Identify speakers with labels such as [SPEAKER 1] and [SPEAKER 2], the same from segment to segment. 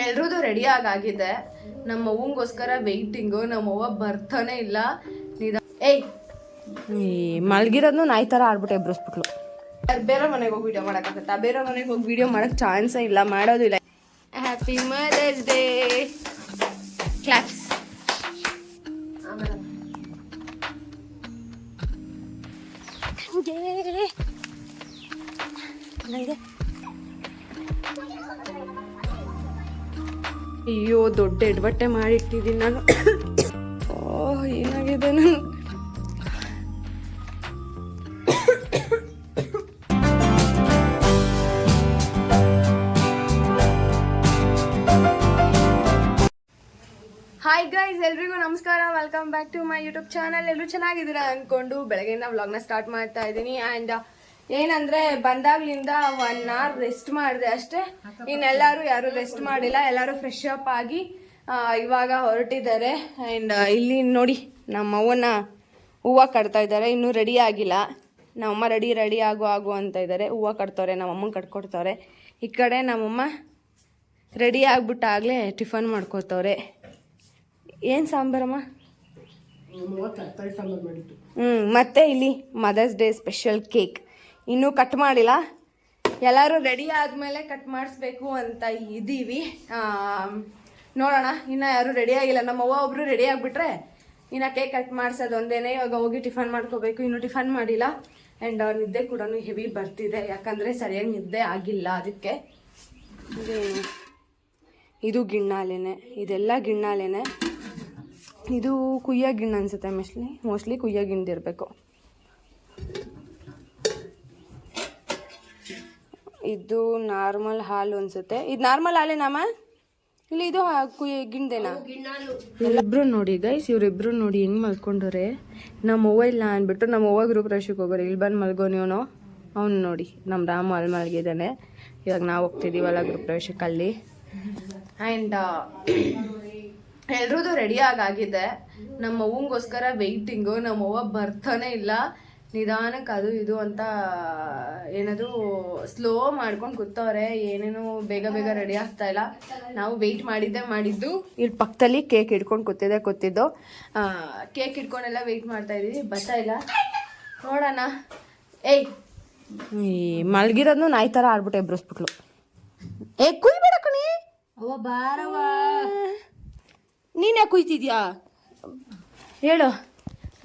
[SPEAKER 1] ಎಲ್ರದ್ದು ready ಆಗಿದೆ ನಮ್ಮ ಅವ್ವಂಗೋಸ್ಕರ ವೆಯ್ಟಿಂಗು ನಮ್ಮ ಅವ್ವ ಬರ್ತಾನೆ ಇಲ್ಲ. ನಿಧ ಏಯ್! ಈ ಮಲ್ಗಿರೋದ್ನು ನಾಯಿ ಥರ ಆಡ್ಬಿಟ್ಟು ಎಬ್ರಿಸ್ಬಿಟ್ಲು. ಬೇರೆ ಮನೆಗೆ ಹೋಗಿ ವಿಡಿಯೋ ಮಾಡೋಕ್ಕಾಗತ್ತಾ? ಬೇರೆ ಮನೆಗೆ ಹೋಗಿ ವಿಡಿಯೋ ಮಾಡೋಕ್ಕೆ ಚಾನ್ಸೇ ಇಲ್ಲ ಮಾಡೋದಿಲ್ಲ ಹ್ಯಾಪಿ ಮದರ್ಸ್ ಡೇ ಕ್ಲಾಪ್ಸ್ ಅಯ್ಯೋ, ದೊಡ್ಡ ಎಡ್ಬಟ್ಟೆ ಮಾಡಿಟ್ಟಿದ್ದೀನಿ ನಾನು. ಓಹ್, ಏನಾಗಿದೆ ನಾನು? ಹಾಯ್ ಗೈಸ್ ಎಲ್ರಿಗೂ ನಮಸ್ಕಾರ. Welcome back to my YouTube channel ಎಲ್ಲರೂ ಚೆನ್ನಾಗಿದ್ದೀರಾ ಅಂದ್ಕೊಂಡು ಬೆಳಗ್ಗೆಯಿಂದ ವ್ಲಾಗ್ನ ಸ್ಟಾರ್ಟ್ ಮಾಡ್ತಾ ಇದ್ದೀನಿ. ಆ್ಯಂಡ್ ಏನಂದ್ರೆ ಬಂದಾಗ್ಲಿಂದ ಒನ್ ಅವರ್ ರೆಸ್ಟ್ ಮಾಡಿದೆ ಅಷ್ಟೇ. ಇನ್ನೆಲ್ಲರೂ ಯಾರು ರೆಸ್ಟ್ ಮಾಡಿಲ್ಲ ಎಲ್ಲರೂ ಫ್ರೆಶ್ ಅಪ್ ಆಗಿ ಇವಾಗ ಹೊರಟಿದ್ದಾರೆ. ಆ್ಯಂಡ್ ಇಲ್ಲಿ ನೋಡಿ ನಮ್ಮ ಅವ್ವನ ಹೂವು ಕಟ್ತಾ ಇದ್ದಾರೆ. ಇನ್ನೂ ರೆಡಿ ಆಗಿಲ್ಲ. ನಮ್ಮಮ್ಮ ರೆಡಿ ರೆಡಿ ಆಗು ಆಗು ಅಂತ ಇದ್ದಾರೆ. ಹೂವು ಕಟ್ತವ್ರೆ ನಮ್ಮಮ್ಮನ ಕಟ್ಕೊಡ್ತವ್ರೆ. ಈ ಕಡೆ ನಮ್ಮಮ್ಮ ರೆಡಿ ಆಗ್ಬಿಟ್ಟಾಗಲೇ ಟಿಫನ್ ಮಾಡ್ಕೋತವ್ರೆ. ಏನು ಸಾಂಬಾರಮ್ಮ? ಹ್ಞೂ ಮತ್ತೆ ಇಲ್ಲಿ ಮದರ್ಸ್ ಡೇ ಸ್ಪೆಷಲ್ ಕೇಕ್ ಇನ್ನೂ ಕಟ್ ಮಾಡಿಲ್ಲ. ಎಲ್ಲರೂ ರೆಡಿ ಆದಮೇಲೆ ಕಟ್ ಮಾಡಿಸ್ಬೇಕು ಅಂತ ಇದ್ದೀವಿ. ನೋಡೋಣ, ಇನ್ನು ಯಾರು ರೆಡಿ ಆಗಿಲ್ಲ. ನಮ್ಮ ಅವ್ವ ಒಬ್ರು ರೆಡಿ ಆಗಿಬಿಟ್ರೆ ಇನ್ನು ಕೇಕ್ ಕಟ್ ಮಾಡಿಸೋದು ಒಂದೇನೆ. ಇವಾಗ ಹೋಗಿ ಟಿಫನ್ ಮಾಡ್ಕೋಬೇಕು. ಇನ್ನೂ ಟಿಫನ್ ಮಾಡಿಲ್ಲ. ಆ್ಯಂಡ್ ನಿದ್ದೆ ಕೂಡ ಹೆವಿ ಬರ್ತಿದೆ. ಯಾಕಂದರೆ ಸರಿಯಾಗಿ ನಿದ್ದೆ ಆಗಿಲ್ಲ ಅದಕ್ಕೆ. ಇದು ಗಿಣ್ಣಾಲೆನೆ. ಇದೆಲ್ಲ ಗಿಣ್ಣಾಲೆನೆ. ಇದು ಕುಯ್ಯ ಗಿಣ್ಣ ಅನ್ಸುತ್ತೆ ಮೋಸ್ಟ್ಲಿ ಮೋಸ್ಟ್ಲಿ ಕುಯ್ಯ ಗಿಣ್ದಿರ್ಬೇಕು ಇದು ನಾರ್ಮಲ್ ಹಾಲು ಅನ್ಸುತ್ತೆ. ಇದು ನಾರ್ಮಲ್ ಹಾಲೇನಮ್ಮ? ಇಲ್ಲಿ ಇದು ಗಿಣ್ದೇನಾ ಇಬ್ರು ನೋಡಿ ಗೈಸ್ ಇವ್ರಿಬ್ರು ನೋಡಿ ಹೆಂಗ್ ಮಲ್ಕೊಂಡ್ರೆ ನಮ್ಮ ಅವ್ವ ಇಲ್ಲ ಅಂದ್ಬಿಟ್ಟು ನಮ್ಮ ಅವ್ವ ಗ್ರೂಪ್ ರಶಕ್ಕೆ ಹೋಗೋರು ಇಲ್ಲಿ ಬಂದು ಮಲ್ಗೋ ಅವನು ಅವ್ನು ನೋಡಿ ನಮ್ಮ ರಾಮ ಅಲ್ಲಿ ಮಲ್ಗಿದ್ದಾನೆ. ಇವಾಗ ನಾವು ಹೋಗ್ತಿದ್ದೀವಲ್ಲ ಗ್ರೂಪ್ ಪ್ರವೇಶಕ್ಕೆ ಅಲ್ಲಿ ಆ್ಯಂಡ್ ಎಲ್ರದ್ದು ರೆಡಿ ಆಗಾಗಿದೆ ನಮ್ಮ ಅವ್ವಂಗೋಸ್ಕರ ವೆಯ್ಟಿಂಗು ನಮ್ಮ ಅವ್ವ ಬರ್ತಾನೆ ಇಲ್ಲ. ನಿಧಾನಕ್ಕೆ ಅದು ಇದು ಅಂತ ಏನದು ಸ್ಲೋ ಮಾಡ್ಕೊಂಡು ಕೂತವ್ರೆ ಏನೇನು ಬೇಗ ಬೇಗ ರೆಡಿ ಆಗ್ತಾ ಇಲ್ಲ. ನಾವು ವೆಯ್ಟ್ ಮಾಡಿದ್ದೆ ಮಾಡಿದ್ದು. ಇಲ್ಲಿ ಪಕ್ಕದಲ್ಲಿ ಕೇಕ್ ಇಟ್ಕೊಂಡು ಕೂತಿದ್ದೆ ಕೂತಿದ್ದು. ಕೇಕ್ ಇಟ್ಕೊಂಡೆಲ್ಲ ವೆಯ್ಟ್ ಮಾಡ್ತಾ ಇದ್ದೀವಿ ಬರ್ತಾ ಇಲ್ಲ. ನೋಡೋಣ. ಏಯ್ ಈ ಮಲ್ಗಿರೋದ್ನು ನಾಯಿ ಥರ ಆಡ್ಬಿಟ್ಟು ಎಬ್ರಿಸ್ಬಿಟ್ಲು. ಏ ಕುಯ್ಬೇಡ ಕಣಿ.
[SPEAKER 2] ಅವ ಬಾರವ
[SPEAKER 1] ನೀನು ಯಾಕೆ ಕುಯ್ತಿದ್ಯಾ? ಹೇಳು.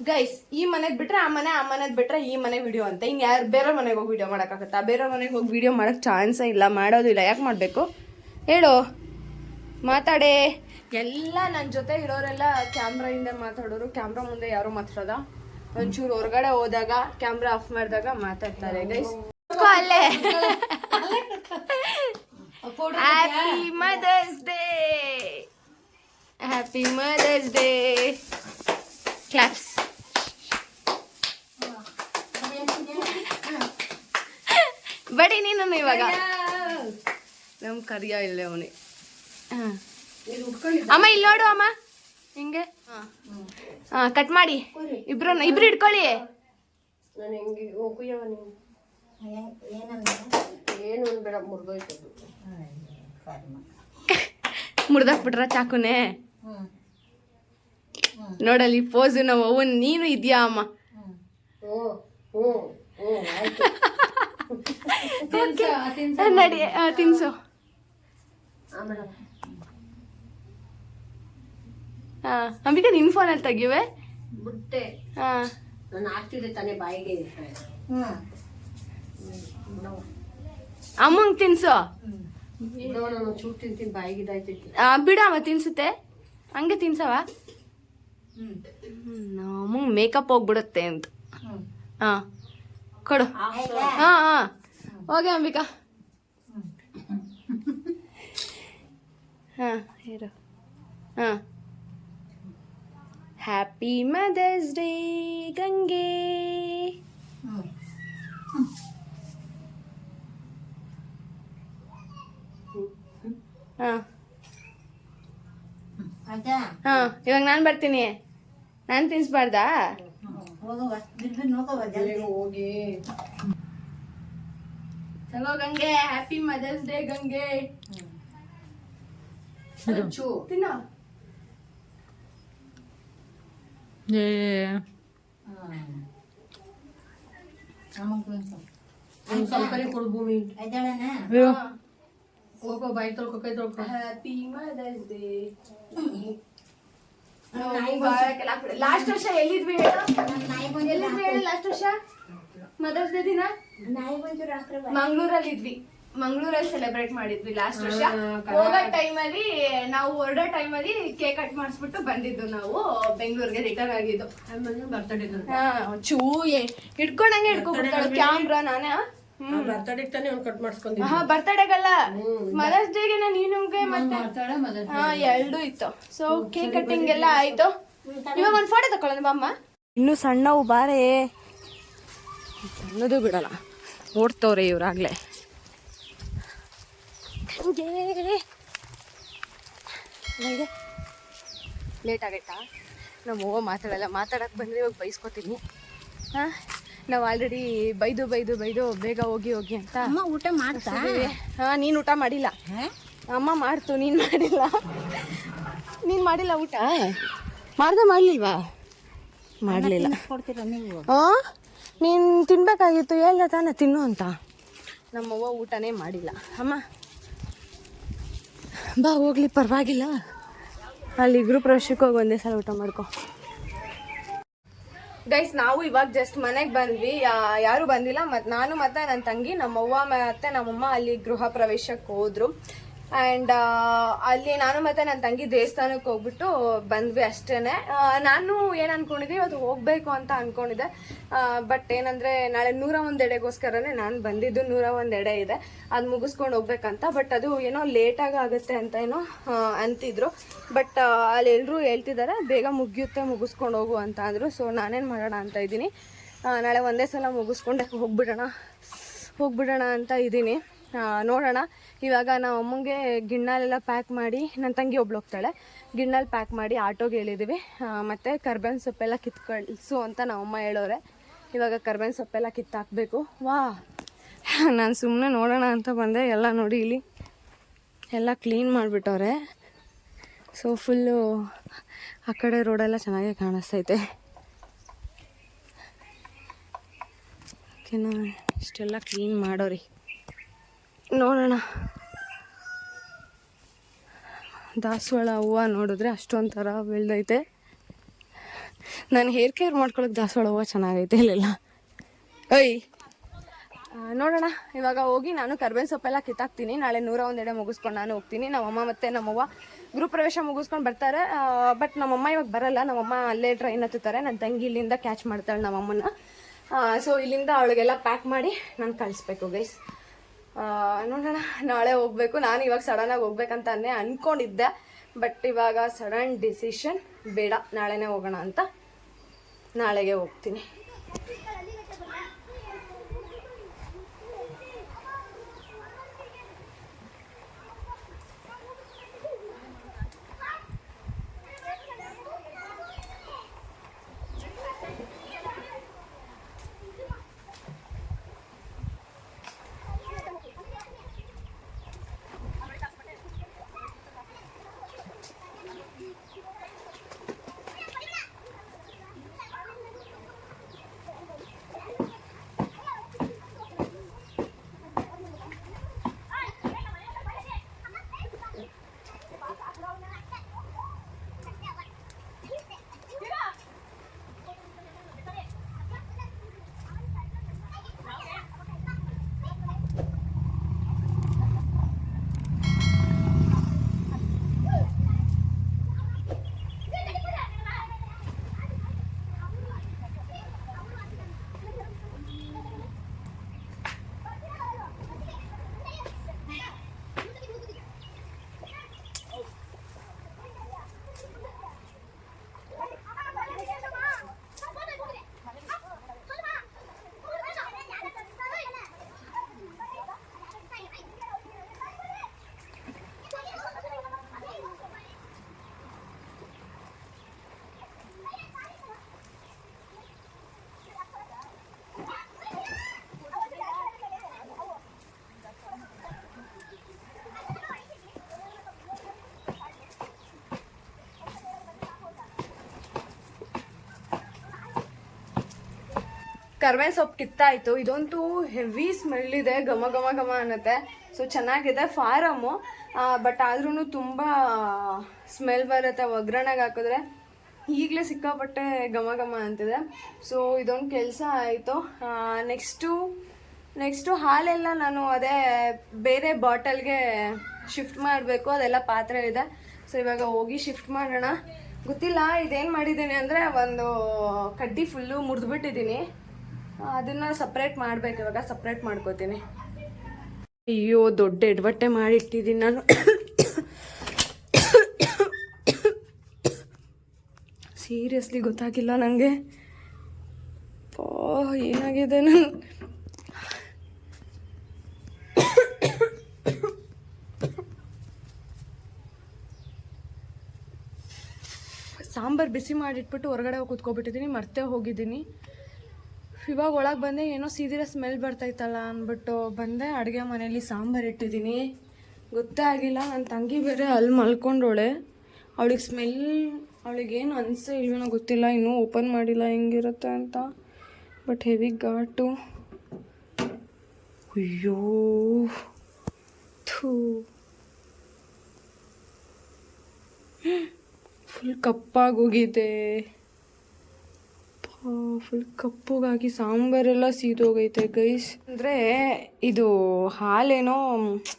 [SPEAKER 1] ಗೈಸ್ ಈ ಮನೆಗ್ ಬಿಟ್ರೆ ಆ ಮನೆ ಆ ಮನೆದ್ ಬಿಟ್ರೆ ಈ ಮನೆ ವಿಡಿಯೋ ಅಂತ. ಇನ್ ಯಾರು ಬೇರೆ ಮನೆಗೆ ಹೋಗಿ ವಿಡಿಯೋ ಮಾಡೋಕ್ಕಾಗತ್ತಾ? ಬೇರೆ ಮನೆಗೆ ಹೋಗಿ ವಿಡಿಯೋ ಮಾಡಕ್ ಚಾನ್ಸೇ ಇಲ್ಲ ಮಾಡೋದಿಲ್ಲ ಯಾಕೆ ಮಾಡಬೇಕು? ಹೇಳು. ಮಾತಾಡೆ. ಎಲ್ಲ ನನ್ನ ಜೊತೆ ಇರೋರೆಲ್ಲ ಕ್ಯಾಮ್ರಾ ಹಿಂದೆ ಮಾತಾಡೋರು ಕ್ಯಾಮ್ರಾ ಮುಂದೆ ಯಾರು ಮಾತಾಡೋದ? ಒಂಚೂರು ಹೊರಗಡೆ ಹೋದಾಗ ಕ್ಯಾಮ್ರಾ ಆಫ್ ಮಾಡಿದಾಗ ಮಾತಾಡ್ತಾರೆ ಗೈಸ್ ಅಲ್ಲೇ. Happy mother's day happy mother's day claps ಬಡಿ ನೀನು ಇವಾಗ. ನಮ್ ಕರಿಯ ಇಲ್ಲ ಅವನಿ. ಅಮ್ಮ ಇಲ್ಲಿ ನೋಡು ಅಮ್ಮ. ಹಿಂಗೆ. ಹಾ. ಕಟ್ ಮಾಡಿ. ಇಬ್ರು ಇಬ್ರು ಇಟ್ಕೊಳ್ಳಿ
[SPEAKER 2] ನಾನು
[SPEAKER 1] ಬಿಟ್ರ ಚಾಕುನೆ. ನೋಡಲ್ಲಿ ಪೋಸು ನಮ್ಮ ಅವನ್ ನೀನು ಇದೆಯಾ ಅಮ್ಮ. ನಡಿ ಆ, ತಿನ್ಸು ಹಾ ಅಂಬಿಕಾ ನಿನ್ ಫೋನಲ್ಲಿ ತೆಗಿವೆ.
[SPEAKER 2] ಬಿಟ್ಟೆ
[SPEAKER 1] ಹಾ
[SPEAKER 2] ನಾನು ಹಾಕ್ತಿದ್ದೆ ತಾನೇ ಬಾಯಿಗೆ
[SPEAKER 1] ಅಮ್ಮಂಗ್ ತಿನ್ಸು.
[SPEAKER 2] ಬಿಡವ ನಾನು ಚೂರು ತಿಂತೀನಿ ಬಾಯಿಗೆ ಇದಾಯ್ತೈತಿ
[SPEAKER 1] ಆ, ಬಿಡಮ್ಮ ತಿನ್ಸುತ್ತೆ. ಹಂಗೆ ತಿನ್ಸವ ಅಮ್ಮಂಗ್ ಮೇಕಪ್ ಹೋಗ್ಬಿಡುತ್ತೆ ಅಂತ. ಹಾ ಕೊಡು. ಹಾ ಹಾ. ಹೋಗಿ ಅಂಬಿಕಾ. ಹಾಂ ಇರು. ಹಾಂ. Happy mother's day Gange. ಹಾ. ಹಾಂ ಇವಾಗ ನಾನು ಬರ್ತೀನಿ. ನಾನು ತಿನ್ಸ್ಬಾರ್ದಾ
[SPEAKER 2] ಹೋಗಿ.
[SPEAKER 1] ಚಲೋ Gange happy mother's day Gange.
[SPEAKER 2] ಹಂಚು
[SPEAKER 1] ತಿನ್ನೋ.
[SPEAKER 3] ಏ.
[SPEAKER 2] ಒಂದ್ ಸ್ವಲ್ಪನೇ ಕೊಡು ಭೂಮಿ.
[SPEAKER 3] ಅಯ್ಯೋ.
[SPEAKER 2] ಹೋಗೋ ಬಾಯಿ ತೊಳ್ಕೊ ಕೈ ತೊಳ್ಕೊ.
[SPEAKER 1] ಹ್ಯಾಪಿ ಮದರ್ಸ್ ಡೇ ಲಾಸ್ಟ್ ವರ್ಷ ಎಲ್ಲಿದ್ವಿ ಹೇಳು? ಎಲ್ಲಿದ್ವಿ ಹೇಳು ಲಾಸ್ಟ್ ವರ್ಷ? ಮದರ್ಸ್ ಡೇ ದಿನ? ಮಂಗ್ಳೂರಲ್ಲಿ ಇದ್ವಿ. ಮಂಗ್ಳೂರಲ್ಲಿ ಸೆಲೆಬ್ರೇಟ್ ಮಾಡಿದ್ವಿ ಲಾಸ್ಟ್ ವರ್ಷ. ಹೋಗೋ ಟೈಮಲ್ಲಿ ನಾವು ಹೊರಡೋ ಟೈಮಲ್ಲಿ ಕೇಕ್ ಕಟ್ ಮಾಡಿಸ್ಬಿಟ್ಟು ಬಂದಿದ್ದು ನಾವು ಬೆಂಗಳೂರಿಗೆ ರಿಟರ್ನ್ ಆಗಿದ್ದು. ಚೂ ಹಿಡ್ಕೊಂಡಂಗೆ ಹಿಡ್ಕೊಂಡ್ಬಿಡ್ತಾಳೆ ಕ್ಯಾಮ್ರಾ ನಾನೇ?
[SPEAKER 2] ಬರ್ತಡೇ ತಾನೇ ಒಂದು ಕಟ್ ಮಾಡಿಸ್ಕೊಂಡಿದ್ದೆ
[SPEAKER 1] ಹಾ ಬರ್ತಡೇಗಲ್ಲ ಮದರ್ಸ್ ಡೇಗೆ ನೀನುಗೆ ಮತ್ತೆ? ಹಾ ಎರಡು ಇತ್ತು. ಸೊ ಕೇಕ್ ಕಟ್ಟಿಂಗ್ ಎಲ್ಲ ಆಯ್ತು. ಇವಾಗ ಒಂದು ಫೋಟೋ ತಕೊಳ್ಳೋಣ ಬಾಮ್ಮ. ಇನ್ನು ಸಣ್ಣವು ಬಾರೇ. ಅನ್ನೋದು ಬಿಡಲ್ಲ. ಓಡ್ತವ್ರೆ ಇವ್ರಾಗ್ಲೆ. ಲೇಟ್ ಆಗೈತಾ? ನಮ್ಮ ಮಾತಾಡಲ್ಲ. ಮಾತಾಡಕ್ಕೆ ಬಂದರೆ ಇವಾಗ ಬೈಸ್ಕೊತೀನಿ. ಹಾಂ? ನಾವು ಆಲ್ರೆಡಿ ಬೈದು ಬೈದು ಬೈದು ಬೇಗ ಹೋಗಿ ಹೋಗಿ ಅಂತ.
[SPEAKER 3] ಅಮ್ಮ ಊಟ ಮಾಡ್ತಾ?
[SPEAKER 1] ಹಾಂ ನೀನು ಊಟ ಮಾಡಿಲ್ಲ? ಅಮ್ಮ ಮಾಡ್ತು ನೀನು ಮಾಡಿಲ್ಲ? ನೀನು ಮಾಡಿಲ್ಲ ಊಟ? ಮಾಡ್ದೆ ಮಾಡಲಿಲ್ವಾ? ಮಾಡಲಿಲ್ಲ. ಹಾಂ? ನೀನು ತಿನ್ಬೇಕಾಗಿತ್ತು ಹೇಳ ತಾನೇ ತಿನ್ನು ಅಂತ. ನಮ್ಮವ್ವ ಊಟನೇ ಮಾಡಿಲ್ಲ. ಅಮ್ಮ ಬಾ ಹೋಗ್ಲಿ ಪರವಾಗಿಲ್ಲ. ಅಲ್ಲಿ ಗ್ರೂಪ್ ಪ್ರವೇಶಕ್ಕೆ ಹೋಗಿ ಒಂದೇ ಸಲ ಊಟ ಮಾಡ್ಕೊ. ಗೈಸ್ ನಾವು ಇವಾಗ ಜಸ್ಟ್ ಮನೆಗೆ ಬಂದ್ವಿ. ಯಾರು ಬಂದಿಲ್ಲ. ಮತ್ತು ನಾನು ಮತ್ತು ನನ್ನ ತಂಗಿ, ನಮ್ಮವ್ವ ಮತ್ತೆ ನಮ್ಮಮ್ಮ ಅಲ್ಲಿ ಗೃಹ ಪ್ರವೇಶಕ್ಕೆ ಹೋದ್ರು. ಆ್ಯಂಡ್ ಅಲ್ಲಿ ನಾನು ಮತ್ತು ನನ್ನ ತಂಗಿ ದೇವಸ್ಥಾನಕ್ಕೆ ಹೋಗ್ಬಿಟ್ಟು ಬಂದ್ವಿ ಅಷ್ಟೇ ನಾನು ಏನು ಅಂದ್ಕೊಂಡಿದ್ದೆ ಇವತ್ತು ಹೋಗಬೇಕು ಅಂತ ಅಂದ್ಕೊಂಡಿದ್ದೆ ಬಟ್ ಏನಂದರೆ ನಾಳೆ ನೂರ ಒಂದು ಎಡೆಗೋಸ್ಕರನೇ ನಾನು ಬಂದಿದ್ದು ನೂರ ಒಂದು ಎಡೆ ಇದೆ. ಅದು ಮುಗಿಸ್ಕೊಂಡು ಹೋಗ್ಬೇಕಂತ ಬಟ್ ಅದು ಏನೋ ಲೇಟಾಗಿ ಆಗುತ್ತೆ ಅಂತ ಏನೋ ಅಂತಿದ್ರು. ಬಟ್ ಅಲ್ಲಿ ಎಲ್ಲರೂ ಹೇಳ್ತಿದ್ದಾರೆ ಬೇಗ ಮುಗಿಯುತ್ತೆ, ಮುಗಿಸ್ಕೊಂಡು ಹೋಗು ಅಂತ ಅಂದರು. ಸೊ ನಾನೇನು ಮಾಡೋಣ ಅಂತ ಇದ್ದೀನಿ. ನಾಳೆ ಒಂದೇ ಸಲ ಮುಗಿಸ್ಕೊಂಡೆ ಹೋಗ್ಬಿಡೋಣ ಹೋಗ್ಬಿಡೋಣ ಅಂತ ಇದ್ದೀನಿ. ನೋಡೋಣ. ಇವಾಗ ನಾವು ಅಮ್ಮಂಗೆ ಗಿಣ್ಣಾಲೆಲ್ಲ ಪ್ಯಾಕ್ ಮಾಡಿ ನನ್ನ ತಂಗಿ ಒಬ್ಳು ಹೋಗ್ತಾಳೆ. ಗಿಣ್ಣಲ್ಲಿ ಪ್ಯಾಕ್ ಮಾಡಿ ಆಟೋಗೆ ಹೇಳಿದ್ದೀವಿ ಮತ್ತು ಕರ್ಬೇವಿನ ಸೊಪ್ಪೆಲ್ಲ ಕಿತ್ಕೊಳ್ಸು ಅಂತ ನಮ್ಮಮ್ಮ ಹೇಳೋರೆ. ಇವಾಗ ಕರ್ಬೇವಿನ ಸೊಪ್ಪೆಲ್ಲ ಕಿತ್ತಾಕಬೇಕು. ವಾ, ನಾನು ಸುಮ್ಮನೆ ನೋಡೋಣ ಅಂತ ಬಂದೆ. ಎಲ್ಲ ನೋಡಿ ಇಲ್ಲಿ ಎಲ್ಲ ಕ್ಲೀನ್ ಮಾಡಿಬಿಟ್ಟವ್ರೆ. ಸೊ ಫುಲ್ಲು ಆ ಕಡೆ ರೋಡೆಲ್ಲ ಚೆನ್ನಾಗೇ ಕಾಣಿಸ್ತೈತೆ. ಓಕೆನಾ ಇಷ್ಟೆಲ್ಲ ಕ್ಲೀನ್ ಮಾಡೋರಿ. ನೋಡೋಣ. ದಾಸವಾಳ ಹೂವು ನೋಡಿದ್ರೆ ಅಷ್ಟೊಂಥರ ಬೆಳ್ದೈತೆ. ನಾನು ಹೇರ್ ಕೇರ್ ಮಾಡ್ಕೊಳಕ್ಕೆ ದಾಸವಾಳ ಹೂವು ಚೆನ್ನಾಗೈತೆ ಇಲ್ಲೆಲ್ಲ ಐ ನೋಡೋಣ. ಇವಾಗ ಹೋಗಿ ನಾನು ಕರ್ಬೇವಿನ ಸೊಪ್ಪೆಲ್ಲ ಕಿತ್ತಾಕ್ತೀನಿ. ನಾಳೆ ನೂರ ಒಂದೆಡೆ ಮುಗಿಸ್ಕೊಂಡು ನಾನು ಹೋಗ್ತೀನಿ. ನಮ್ಮಮ್ಮ ಮತ್ತು ನಮ್ಮವ್ವ ಗೃಹ ಪ್ರವೇಶ ಮುಗಿಸ್ಕೊಂಡು ಬರ್ತಾರೆ. ಬಟ್ ನಮ್ಮಮ್ಮ ಇವಾಗ ಬರಲ್ಲ. ನಮ್ಮಮ್ಮ ಅಲ್ಲೇ ಟ್ರೈನ್ ಹತ್ತುತ್ತಾರೆ. ನನ್ನ ತಂಗಿ ಇಲ್ಲಿಂದ ಕ್ಯಾಚ್ ಮಾಡ್ತಾಳೆ ನಮ್ಮಮ್ಮನ ಸೊ ಇಲ್ಲಿಂದ ಅವಳಿಗೆಲ್ಲ ಪ್ಯಾಕ್ ಮಾಡಿ ನಾನು ಕಳಿಸ್ಬೇಕು ಗೈಸ್ ನೋಡೋಣ, ನಾಳೆ ಹೋಗಬೇಕು. ನಾನು ಇವಾಗ ಸಡನ್ನಾಗಿ ಹೋಗ್ಬೇಕಂತಾನೆ ಅಂದ್ಕೊಂಡಿದ್ದೆ ಬಟ್ ಇವಾಗ ಸಡನ್ ಡಿಸಿಷನ್ ಬೇಡ. ನಾಳೆನೇ ಹೋಗೋಣ ಅಂತ. ನಾಳೆಗೆ ಹೋಗ್ತೀನಿ. ಕರ್ಬೇವಿನ ಸೊಪ್ಪು ಕಿತ್ತಾಯ್ತು. ಇದಂತೂ ಹೆವಿ ಸ್ಮೆಲ್ ಇದೆ. ಘಮ ಘಮ ಘಮ ಅನ್ನತ್ತೆ. ಸೊ ಚೆನ್ನಾಗಿದೆ ಫಾರಮ್ಮು ಬಟ್ ಆದ್ರೂ ತುಂಬ ಸ್ಮೆಲ್ ಬರುತ್ತೆ ಒಗ್ಗರಣೆಗೆ ಹಾಕಿದ್ರೆ. ಈಗಲೇ ಸಿಕ್ಕಾಪಟ್ಟೆ ಘಮ ಘಮ ಅಂತಿದೆ. ಸೊ ಇದೊಂದು ಕೆಲಸ ಆಯಿತು. ನೆಕ್ಸ್ಟು ನೆಕ್ಸ್ಟು ಹಾಲೆಲ್ಲ ನಾನು ಅದೇ ಬೇರೆ ಬಾಟಲ್ಗೆ ಶಿಫ್ಟ್ ಮಾಡಬೇಕು. ಅದೆಲ್ಲ ಪಾತ್ರೆ ಇದೆ. ಸೊ ಇವಾಗ ಹೋಗಿ ಶಿಫ್ಟ್ ಮಾಡೋಣ. ಗೊತ್ತಿಲ್ಲ, ಇದೇನು ಮಾಡಿದ್ದೀನಿ ಅಂದರೆ ಒಂದು ಕಡ್ಡಿ ಫುಲ್ಲು ಮುರಿದ್ಬಿಟ್ಟಿದ್ದೀನಿ. ಅದನ್ನು ಸಪ್ರೇಟ್ ಮಾಡ್ಬೇಕು, ಇವಾಗ ಸಪ್ರೇಟ್ ಮಾಡ್ಕೋತೀನಿ. ಅಯ್ಯೋ, ದೊಡ್ಡ ಎಡವಟ್ಟೆ ಮಾಡಿಟ್ಟಿದ್ದೀನಿ ನಾನು. ಸೀರಿಯಸ್ಲಿ ಗೊತ್ತಾಗಿಲ್ಲ ನನಗೆ ಏನಾಗಿದೆ ನಾನು? ಸಾಂಬಾರು ಬಿಸಿ ಮಾಡಿಟ್ಬಿಟ್ಟು ಹೊರಗಡೆ ಹೋಗಿ ಕೂತ್ಕೊಬಿಟ್ಟಿದ್ದೀನಿ, ಮರ್ತೇ ಹೋಗಿದ್ದೀನಿ. ಇವಾಗ ಒಳಗೆ ಬಂದೆ ಏನೋ ಸೀದಿರ ಸ್ಮೆಲ್ ಬರ್ತೈತಲ್ಲ ಅಂದ್ಬಿಟ್ಟು ಬಂದೆ. ಅಡುಗೆ ಮನೇಲಿ ಸಾಂಬಾರು ಇಟ್ಟಿದ್ದೀನಿ. ಗೊತ್ತೇ ಆಗಿಲ್ಲ. ನನ್ನ ತಂಗಿ ಬೇರೆ ಅಲ್ಲಿ ಮಲ್ಕೊಂಡೋಳೆ ಅವಳಿಗೆ ಸ್ಮೆಲ್ ಅವಳಿಗೇನು ಅನಿಸೋ ಇಲ್ವೇನೋ ಗೊತ್ತಿಲ್ಲ. ಇನ್ನೂ ಓಪನ್ ಮಾಡಿಲ್ಲ ಹೆಂಗಿರುತ್ತೆ ಅಂತ. ಬಟ್ ಹೆವಿ ಘಾಟು. ಅಯ್ಯೋ. ಥೂ. ಫುಲ್ ಕಪ್ಪಾಗೋಗಿದೆ ಫುಲ್ ಕಪ್ಪುಗಾಗಿ ಸಾಂಬಾರೆಲ್ಲ ಸೀದೋಗೈತೆ ಗೈಸ್ ಅಂದರೆ ಇದು ಹಾಲೇನೋ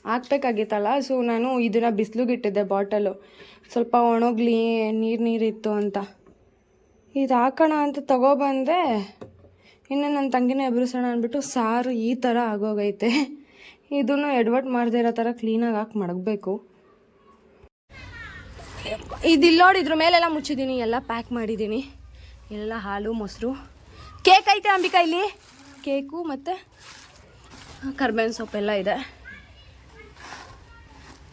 [SPEAKER 1] ಹಾಕ್ಬೇಕಾಗಿತ್ತಲ್ಲ ಸೊ ನಾನು ಇದನ್ನು ಬಿಸಿಲುಗಿಟ್ಟಿದ್ದೆ ಬಾಟಲು ಸ್ವಲ್ಪ ಒಣಗ್ಲಿ, ನೀರು ನೀರಿತ್ತು ಅಂತ. ಇದು ಹಾಕೋಣ ಅಂತ ತಗೊಬಂದೆ ಇನ್ನು ನನ್ನ ತಂಗಿನ ಎಬ್ರಿಸೋಣ ಅಂದ್ಬಿಟ್ಟು ಸಾರು ಈ ಥರ ಆಗೋಗೈತೆ. ಇದನ್ನು ಎಡ್ವರ್ಟ್ ಮಾಡದೇ ಇರೋ ಥರ ಕ್ಲೀನಾಗಿ ಹಾಕಿ ಮಡಗಬೇಕು. ಇದಿಲ್ಲ ಇದ್ರ ಮೇಲೆಲ್ಲ ಮುಚ್ಚಿದ್ದೀನಿ ಎಲ್ಲ ಪ್ಯಾಕ್ ಮಾಡಿದ್ದೀನಿ ಎಲ್ಲ ಹಾಲು, ಮೊಸರು. ಕೇಕ್ ಐತೆ ಅಂಬಿಕಾ ಇಲ್ಲಿ. ಕೇಕು ಮತ್ತು ಕರ್ಬೇವಿನ ಸೊಪ್ಪೆಲ್ಲ ಇದೆ.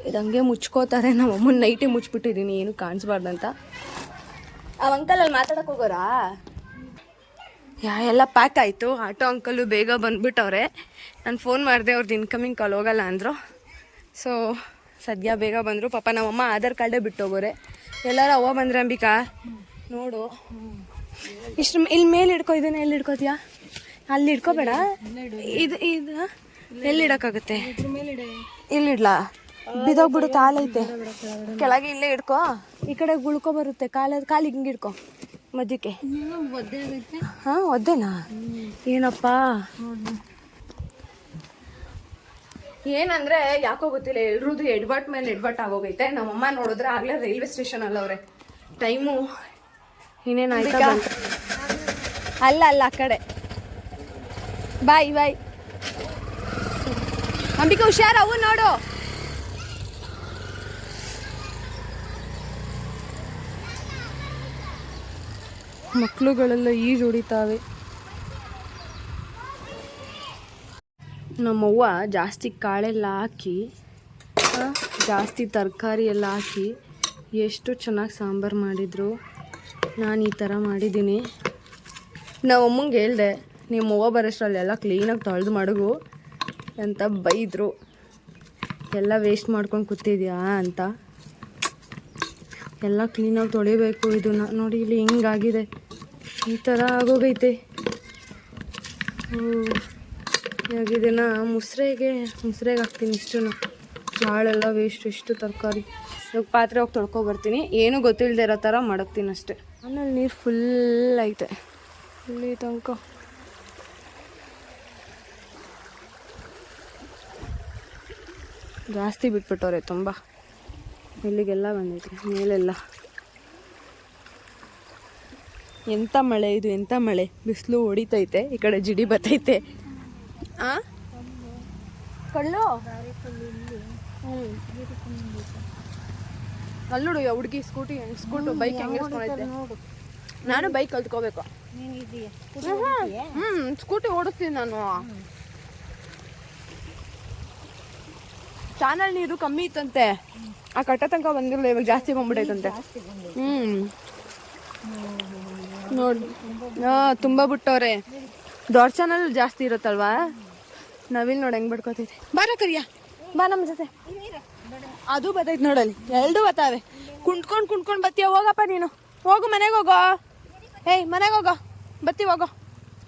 [SPEAKER 1] ಇದಂಗೆ ಮುಚ್ಕೋತಾರೆ. ನಮ್ಮ ಅಮ್ಮನ ನೈಟೇ ಮುಚ್ಚಿಬಿಟ್ಟಿದ್ದೀನಿ ಏನು ಕಾಣಿಸ್ಬಾರ್ದಂತ ಆ ಅಂಕಲ್ ಅಲ್ಲಿ ಮಾತಾಡಕ್ಕೆ ಹೋಗೋರಾ? ಯಾ, ಎಲ್ಲ ಪ್ಯಾಕ್ ಆಯಿತು. ಆಟೋ ಅಂಕಲು ಬೇಗ ಬಂದ್ಬಿಟ್ಟವ್ರೆ. ನಾನು ಫೋನ್ ಮಾಡಿದೆ ಅವ್ರದ್ದು ಇನ್ಕಮಿಂಗ್ ಕಾಲ್ ಹೋಗಲ್ಲ ಅಂದರು. ಸೊ ಸದ್ಯ ಬೇಗ ಬಂದರು. ಪಾಪ ನಮ್ಮಮ್ಮ ಆಧಾರ್ ಕಾರ್ಡೇ ಬಿಟ್ಟು ಹೋಗೋರೆ ಎಲ್ಲರೂ ಅವ್ವ ಬಂದ್ರೆ ಅಂಬಿಕಾ? ನೋಡು. ಇಷ್ಟು ಇಲ್ಲಿ ಮೇಲೆ ಇಡ್ಕೋ ಇದನ್ನ ಎಲ್ಲಿ ಹಿಡ್ಕೋತೀಯಾ? ಅಲ್ಲಿ ಇಡ್ಕೋಬೇಡ ಇದು ಇದು ಎಲ್ಲಿ ಇಡೋಕ್ಕಾಗುತ್ತೆ ಇಲ್ಲಿ ಇಡ್ಲಾ? ಬಿದೋಗ್ಬಿಡು ಕಾಲೈತೆ ಕೆಳಗೆ ಇಲ್ಲೇ ಇಡ್ಕೋ ಈ ಕಡೆ ಉಳ್ಕೊ ಬರುತ್ತೆ. ಕಾಲ ಕಾಲಿಗೆ ಹಿಂಗೆ ಹಿಡ್ಕೊ. ಮಧ್ಯಕ್ಕೆ. ಹಾಂ, ಒದ್ದೆನಾ? ಏನಪ್ಪ? ಏನಂದ್ರೆ, ಯಾಕೋ ಗೊತ್ತಿಲ್ಲ ಎಲ್ರದ್ದು ಎಡ್ವರ್ಟ್ ಮೇಲೆ ಎಡ್ವರ್ಟ್ ಆಗೋಗೈತೆ. ನಮ್ಮಮ್ಮ ನೋಡಿದ್ರೆ ಆಗ್ಲೇ ರೈಲ್ವೆ ಸ್ಟೇಷನ್ ಅಲ್ಲವ್ರೆ. ಟೈಮು ಇನ್ನೇನಾಯ್ತಾ ಆಯ್ತಾ ಅಲ್ಲ ಅಲ್ಲ ಆ ಕಡೆ. ಬಾಯ್ ಬಾಯ್. ಅಂಬಿಕಾ ಹುಷಾರ್ ಅವು ನೋಡು. ಮಕ್ಕಳುಗಳೆಲ್ಲ ಈಜು ಹೊಡಿತಾವೆ. ನಮ್ಮವ್ವ ಜಾಸ್ತಿ ಕಾಳೆಲ್ಲ ಹಾಕಿ ಜಾಸ್ತಿ ತರಕಾರಿ ಎಲ್ಲ ಹಾಕಿ ಎಷ್ಟು ಚೆನ್ನಾಗಿ ಸಾಂಬಾರು ಮಾಡಿದರು. ನಾನು ಈ ಥರ ಮಾಡಿದ್ದೀನಿ. ನಾವು ಅಮ್ಮಂಗೆ ಹೇಳ್ದೆ ನಿಮ್ಮ ಅವ್ವ ಬರೋಷ್ಟರಲ್ಲೆಲ್ಲ ಕ್ಲೀನಾಗಿ ತೊಳೆದು ಮಡಗು ಅಂತ ಬೈದರು. ಎಲ್ಲ ವೇಸ್ಟ್ ಮಾಡ್ಕೊಂಡು ಕೂತಿದ್ಯಾ ಅಂತ. ಎಲ್ಲ ಕ್ಲೀನಾಗಿ ತೊಳಿಬೇಕು ಇದನ್ನ ನೋಡಿ ಇಲ್ಲಿ ಹಿಂಗಾಗಿದೆ. ಈ ಥರ ಆಗೋಗೈತೆ. ಇವಾಗ ಇದನ್ನ ಮುಸ್ರೆಗೆ ಮುಸ್ರೆಗೆ ಹಾಕ್ತೀನಿ ಇಷ್ಟು ಭಾಳೆಲ್ಲ ವೇಸ್ಟ್ ಇಷ್ಟು ತರಕಾರಿ. ಇವಾಗ ಪಾತ್ರೆ ಹೋಗಿ ತೊಳ್ಕೊಬರ್ತೀನಿ ಏನೂ ಗೊತ್ತಿಲ್ಲದೆ ಇರೋ ಥರ ಮಾಡಕ್ತೀನಿ ಅಷ್ಟೇ. ಆಮೇಲೆ ನೀರು ಫುಲ್ ಐತೆ. ಇಲ್ಲಿ ತನಕ. ಜಾಸ್ತಿ ಬಿಟ್ಬಿಟ್ಟವ್ರೆ ತುಂಬ. ಇಲ್ಲಿಗೆಲ್ಲ ಬಂದೈತೆ ಮೇಲೆಲ್ಲ. ಎಂಥ ಮಳೆ ಇದು ಎಂಥ ಮಳೆ? ಬಿಸಿಲು ಹೊಡಿತೈತೆ ಈ ಕಡೆ ಜಿಡಿ ಬತ್ತೈತೆ ಆ? ಕಳ್ಳು ಹ್ಞೂ ಅಲ್ಲೋಡು ಹುಡುಗಿ ಸ್ಕೂಟಿ ಸ್ಕೂಟು ಬೈಕ್ ಹೆಂಗೆ ಇಸ್ಕೊಂಡೈತೆ ನಾನು ಬೈಕ್ ಕಲ್ತ್ಕೋಬೇಕು. ಹ್ಞೂ ಸ್ಕೂಟಿ ಓಡಿಸ್ತೀನಿ ನಾನು. ಚಾನಲ್ ನೀರು ಕಮ್ಮಿ ಇತ್ತಂತೆ. ಆ ಕಟ್ಟ ತನಕ ಬಂದಿರಲಿಲ್ಲ ಇವಾಗ ಜಾಸ್ತಿ ಬಂದ್ಬಿಟ್ಟೈತಂತೆ ಹ್ಞೂ ನೋಡಿ ಹಾಂ ತುಂಬ ಬಿಟ್ಟವ್ರೆ. ದೊಡ್ಡ ಚಾನಲ್ ಜಾಸ್ತಿ ಇರುತ್ತಲ್ವಾ? ನವಿಲ್ ನೋಡಿ ಹೆಂಗ್ ಬಿಡ್ಕೋತೈತೆ. ಬಾರ ಕರಿಯ ಬಾ ನಮ್ಮ ಜೊತೆ. ಅದು ಬರ್ತೈತೆ ನೋಡಲ್ಲಿ ಎರಡು ಬತ್ತಾವೆ ಕುಂಟ್ಕೊಂಡು ಕುಂಟ್ಕೊಂಡು ಬತ್ತೀಯ ಹೋಗಪ್ಪ ನೀನು. ಹೋಗು ಮನೆಗೆ ಹೋಗೋ. ಏಯ್ ಮನೆಗೆ ಹೋಗೋ. ಬತ್ತಿ ಹೋಗೋ.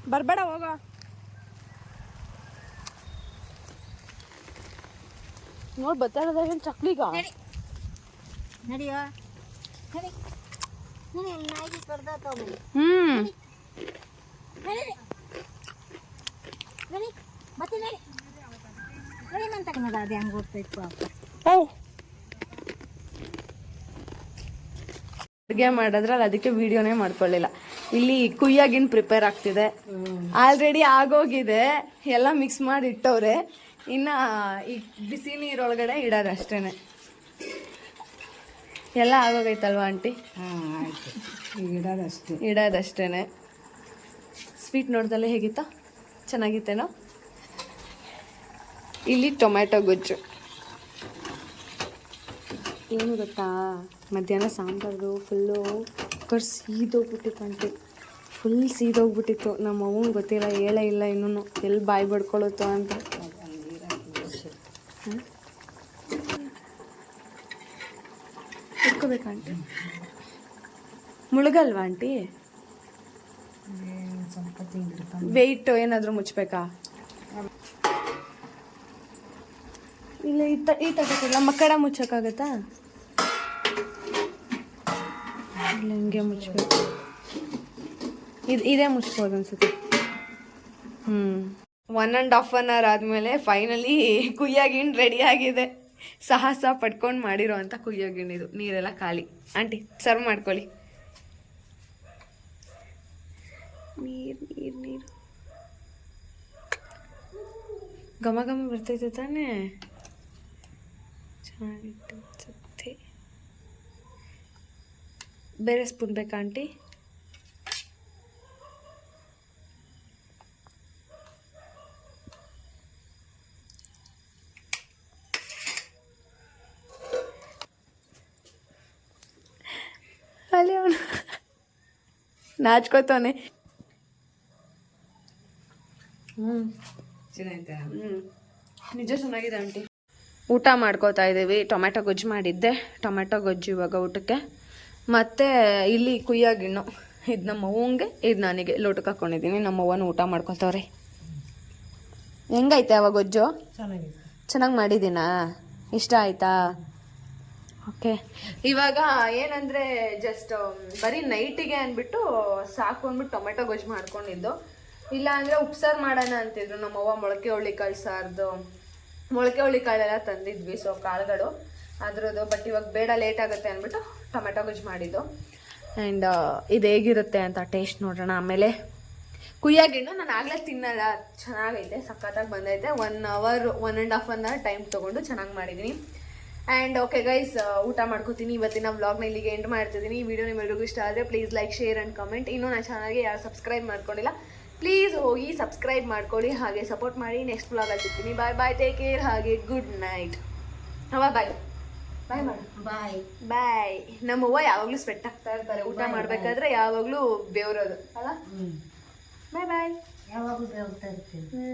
[SPEAKER 1] ಬರ್ಬೇಡ ಹೋಗೋ. ನೋಡಿ ಬರ್ತಾ ಏನು ಚಕ್ಲಿಗ? ಹ್ಮ್.
[SPEAKER 3] ಮತ್ತೆ ನಡಿ ಅದು ಹೆಂಗೆ ಅಪ್ಪ
[SPEAKER 1] ಅಡುಗೆ ಮಾಡಿದ್ರಲ್ಲಿ ಅದಕ್ಕೆ ವಿಡಿಯೋನೇ ಮಾಡ್ಕೊಳ್ಳಿಲ್ಲ. ಇಲ್ಲಿ ಕುಯ್ಯಾಗಿನ್ ಪ್ರಿಪೇರ್ ಆಗ್ತಿದೆ. ಆಲ್ರೆಡಿ ಆಗೋಗಿದೆ. ಎಲ್ಲ ಮಿಕ್ಸ್ ಮಾಡಿ ಇಟ್ಟವ್ರೆ. ಇನ್ನ ಈ ಬಿಸಿ ನೀರೊಳಗಡೆ ಇಡೋದು ಅಷ್ಟೇನೆ. ಎಲ್ಲ ಆಗೋಗೈತಲ್ವಾ ಆಂಟಿ?
[SPEAKER 3] ಇಡೋದಷ್ಟು
[SPEAKER 1] ಇಡೋದಷ್ಟೇನೆ ಸ್ವೀಟ್ ನೋಡ್ದಲ್ಲೇ ಹೇಗಿತ್ತ? ಚೆನ್ನಾಗಿತ್ತೇನೋ? ಇಲ್ಲಿ ಟೊಮ್ಯಾಟೊ ಗೊಜ್ಜು. ಏನು ಗೊತ್ತಾ? ಮಧ್ಯಾಹ್ನ ಸಾಂಬಾರ್ದು ಫುಲ್ಲು ಕುಕ್ಕರ್ ಸೀದೋಗ್ಬಿಟ್ಟಿತ್ತು ಅಂತೆ ಫುಲ್ ಸೀದೋಗ್ಬಿಟ್ಟಿತ್ತು. ನಮ್ಮ ಅವ್ವಂಗೆ ಗೊತ್ತಿಲ್ಲ ಹೇಳೇ ಇಲ್ಲ ಇನ್ನೂ ಎಲ್ಲಿ ಬಾಯಿ ಬಡ್ಕೊಳುತ್ತೋ ಅಂತ. ಹ್ಮ್? ಇಟ್ಕೋಬೇಕಾ ಆಂಟಿ? ಮುಳುಗಲ್ವಾ ಆಂಟಿ?
[SPEAKER 3] ವೆಯ್ಟು
[SPEAKER 1] ವೆಯ್ಟ್ ಏನಾದರೂ ಮುಚ್ಚಬೇಕಾ ಇಲ್ಲ ಈ ತ ಈ ತಗೋತಿಲ್ಲ ಮಕ್ಕಳ ಮುಚ್ಚಕ್ಕಾಗತ್ತಾ? ಇಲ್ಲ, ಹಿಂಗೆ ಮುಚ್ಚಬೇಕು ಇದು, ಇದೇ ಮುಚ್ಬೋದು ಅನ್ಸುತ್ತೆ. ಹ್ಞೂ one and half an hour ಆದಮೇಲೆ ಫೈನಲಿ ಕುಯ್ಯಾಗಿಣ್ಣು ರೆಡಿ ಆಗಿದೆ. ಸಾಹಸ ಪಡ್ಕೊಂಡು ಮಾಡಿರೋ ಅಂಥ ಇದು. ನೀರೆಲ್ಲ ಖಾಲಿ. ಆಂಟಿ ಸರ್ವ್ ಮಾಡ್ಕೊಳ್ಳಿ. ನೀರು ನೀರು ನೀರು. ಘಮ ಘಮ ಬರ್ತೈತೆ ತಾನೇ? ಚೆನ್ನಾಗಿತ್ತು. ಬೇರೆ ಸ್ಪೂನ್ ಬೇಕಾ ಆಂಟಿ? ಅಲ್ಲಿ ಅವನು ನಾಚ್ಕೋತಾನೆ. ಹ್ಞೂ. ನಿಜ ಚೆನ್ನಾಗಿದೆ ಆಂಟಿ. ಊಟ ಮಾಡ್ಕೋತಾ ಇದ್ದೀವಿ. ಟೊಮೆಟೊ ಗೊಜ್ಜು ಮಾಡಿದ್ದೆ. ಟೊಮೆಟೊ ಗೊಜ್ಜು ಇವಾಗ ಊಟಕ್ಕೆ. ಮತ್ತೆ ಇಲ್ಲಿ ಕುಯ್ಯಾಗಿಣ್ಣು ಇದು ನಮ್ಮ ಅವ್ವಂಗೆ, ಇದು ನನಗೆ. ಲೋಟಕ್ಕೆ ಹಾಕೊಂಡಿದ್ದೀನಿ. ನಮ್ಮ ಅವ್ವನ ಊಟ ಮಾಡ್ಕೊತವ್ರಿ ಹೆಂಗೈತೆ ಅವಾಗ ಗೊಜ್ಜು? ಚೆನ್ನಾಗಿ ಮಾಡಿದ್ದೀನಾ? ಇಷ್ಟ ಆಯ್ತಾ? ಓಕೆ. ಇವಾಗ ಏನಂದ್ರೆ ಜಸ್ಟ್ ಬರೀ ನೈಟಿಗೆ ಅಂದ್ಬಿಟ್ಟು ಸಾಕು ಅಂದ್ಬಿಟ್ಟು ಟೊಮೆಟೊ ಗೊಜ್ಜು ಮಾಡ್ಕೊಂಡಿದ್ದು. ಇಲ್ಲ ಅಂದ್ರೆ ಉಪ್ಸಾರು ಮಾಡೋಣ ಅಂತಿದ್ರು. ನಮ್ಮವ್ವ ಮೊಳಕೆ ಹುಳಿ ಕಾಳು ಸಾರ್ದು ಮೊಳಕೆ ಹುಳಿ ಕಾಳೆಲ್ಲ ತಂದಿದ್ವಿ ಸೊ ಕಾಳುಗಳು. ಅದ್ರದ್ದು ಬಟ್ ಇವಾಗ ಬೇಡ ಲೇಟ್ ಆಗುತ್ತೆ ಅಂದ್ಬಿಟ್ಟು ಟೊಮೆಟೊ ಗೊಜ್ಜು ಮಾಡಿದ್ದು. ಆ್ಯಂಡ್ ಇದು ಹೇಗಿರುತ್ತೆ ಅಂತ ಟೇಸ್ಟ್ ನೋಡೋಣ ಆಮೇಲೆ. ಕುಯ್ಯಾಗಿಣ್ಣು ನಾನು ಆಗಲೇ ತಿನ್ನಲ್ಲ, ಚೆನ್ನಾಗೈತೆ, ಸಖತ್ತಾಗಿ ಬಂದೈತೆ. One hour one and half one hour time ತೊಗೊಂಡು ಚೆನ್ನಾಗಿ ಮಾಡಿದ್ದೀನಿ ಆ್ಯಂಡ್ ಓಕೆ ಗೈಸ್ ಊಟ ಮಾಡ್ಕೋತೀನಿ. ಇವತ್ತಿನ ವ್ಲಾಗ್ನ ಇಲ್ಲಿಗೆ ಎಂಡ್ ಮಾಡ್ತಿದ್ದೀನಿ ಈ ವಿಡಿಯೋ ನಿಮ್ಮೆಲ್ರಿಗೂ ಇಷ್ಟ ಆದರೆ please like share and comment ಇನ್ನೂ ನಾನು ಚಾನಲ್ಗೆ ಯಾರು ಸಬ್ಸ್ಕ್ರೈಬ್ ಮಾಡ್ಕೊಂಡಿಲ್ಲ ಪ್ಲೀಸ್ ಹೋಗಿ ಸಬ್ಸ್ಕ್ರೈಬ್ ಮಾಡ್ಕೊಳ್ಳಿ. ಹಾಗೆ ಸಪೋರ್ಟ್ ಮಾಡಿ. ನೆಕ್ಸ್ಟ್ ವ್ಲಾಗಲ್ಲಿ ಸಿಗ್ತೀನಿ. ಬಾಯ್ ಬಾಯ್ ಟೇಕ್ ಕೇರ್ ಹಾಗೆ ಗುಡ್ ನೈಟ್ ಹವಾ ಬಾಯ್ ಬಾಯ್ ಮಾಡು
[SPEAKER 3] ಬಾಯ್
[SPEAKER 1] ಬಾಯ್ ನಮ್ಮವ್ವ ಯಾವಾಗಲೂ ಸ್ವೆಟ್ ಆಗ್ತಾ ಇರ್ತಾರೆ. ಊಟ ಮಾಡಬೇಕಾದ್ರೆ ಯಾವಾಗಲೂ ಬೇವ್ರೋದು. ಅಲ್ಲ?
[SPEAKER 3] ಹ್ಞೂ
[SPEAKER 1] ಬಾಯ್ ಬಾಯ್
[SPEAKER 3] ಯಾವಾಗಲೂ ಬೇವ್ತಾ ಇರ್ತೀನಿ
[SPEAKER 1] ಹ್ಞೂ